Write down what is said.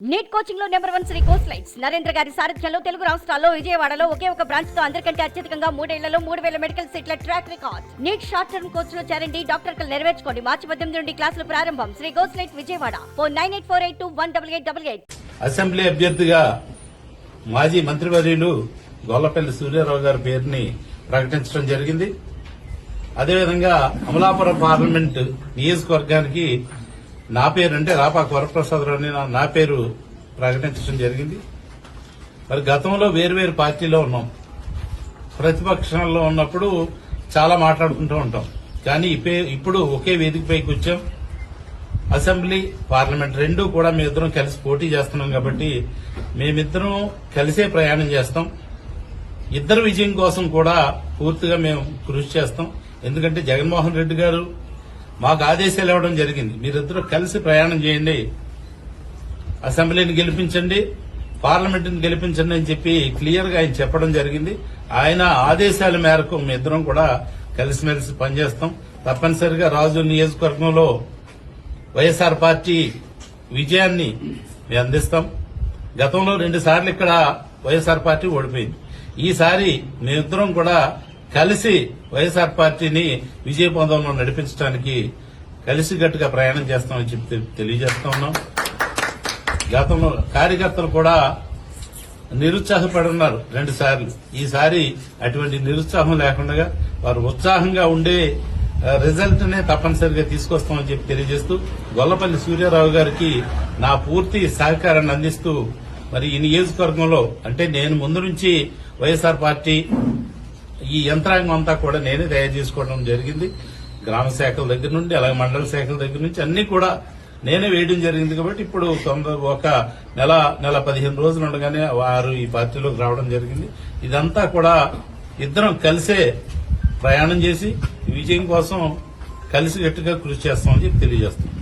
Neat కోచింగ్లో number one Shri course lights Narendra గారి సారథ్యంలో తెలుగు రాష్ట్రాల్లో విజయవాడలో ఒకే ఒక బ్రాంచ్తో అందరికంటే అత్యధికంగా మూడేళ్ళలో మూడు వేల మెడికల్ సీట్ల track record NEET short term కోర్స్లో చేరండి డాక్టర్ కలు నెరవేర్చుకోండి. మార్చి పద్దెనిమిది నుండి క్లాసులు ప్రారంభం. Shri course light Vijayawada. Four nine eight four eight two one double eight double eight assembly అభ్యర్థిగా మాజీ మంత్రివర్యులు గొల్లపల్లి సూర్యారావు గారి పేరుని ప్రకటించడం జరిగింది. అదేవిధంగా అమలాపురం పార్లమెంట్ నియోజకవర్గానికి నా పేరు అంటే రాపాకు వరప్రసాదరావు అని నా- నా పేరు ప్రకటించడం జరిగింది. మరి గతంలో వేరువేరు పార్టీలో ఉన్నాం. ప్రతిపక్షంలో ఉన్నప్పుడు చాలా మాట్లాడుకుంటూ ఉంటాం. కానీ ఇప్పుడు ఒకే వేదికపైకి వచ్చాం. అసెంబ్లీ పార్లమెంట్ రెండు కూడా మేమిద్దరం కలిసి పోటీ చేస్తున్నాం కాబట్టి మేమిద్దరం కలిసే ప్రయాణం చేస్తాం. ఇద్దరు విజయం కోసం కూడా పూర్తిగా మేము కృషి చేస్తాం. ఎందుకంటే జగన్మోహన్ రెడ్డి గారు మాకు ఆదేశాలు ఇవ్వడం జరిగింది. మీరిద్దరూ కలిసి ప్రయాణం చేయండి. అసెంబ్లీని గెలిపించండి. పార్లమెంటుని గెలిపించండి అని చెప్పి క్లియర్గా ఆయన చెప్పడం జరిగింది. ఆయన ఆదేశాల మేరకు మీ ఇద్దరం కూడా కలిసిమెలిసి పనిచేస్తాం. తప్పనిసరిగా రాజు నియోజకవర్గంలో వైఎస్ఆర్ పార్టీ విజయాన్ని మేము అందిస్తాం. గతంలో రెండు సార్లు ఇక్కడ వైఎస్ఆర్ పార్టీ ఓడిపోయింది. ఈసారి మేమిద్దరం కూడా కలిసి వైఎస్ఆర్ పార్టీని విజయ పొందంలో నడిపించడానికి కలిసికట్టుగా ప్రయాణం చేస్తామని చెప్పి తెలియజేస్తా ఉన్నాం. గతంలో కార్యకర్తలు కూడా నిరుత్సాహపడున్నారు రెండు సార్లు. ఈసారి అటువంటి నిరుత్సాహం లేకుండా వారు ఉత్సాహంగా ఉండే రిజల్ట్ నే తప్పనిసరిగా తీసుకొస్తామని చెప్పి తెలియజేస్తూ గొల్లపల్లి సూర్యారావు గారికి నా పూర్తి సహకారాన్ని అందిస్తూ మరి ఈ నియోజకవర్గంలో అంటే నేను ముందు నుంచి వైఎస్ఆర్ పార్టీ ఈ యంత్రాంగం అంతా కూడా నేనే తయారు చేసుకోవడం జరిగింది. గ్రామ శాఖల దగ్గర నుండి అలాగే మండల శాఖల దగ్గర నుంచి అన్ని కూడా నేనే వేయడం జరిగింది కాబట్టి ఇప్పుడు ఒక నెల నెల పదిహేను రోజులు ఉండగానే వారు ఈ పార్టీలోకి రావడం జరిగింది. ఇదంతా కూడా ఇద్దరం కలిసే ప్రయాణం చేసి విజయం కోసం కలిసి గట్టిగా కృషి చేస్తామని చెప్పి తెలియజేస్తాం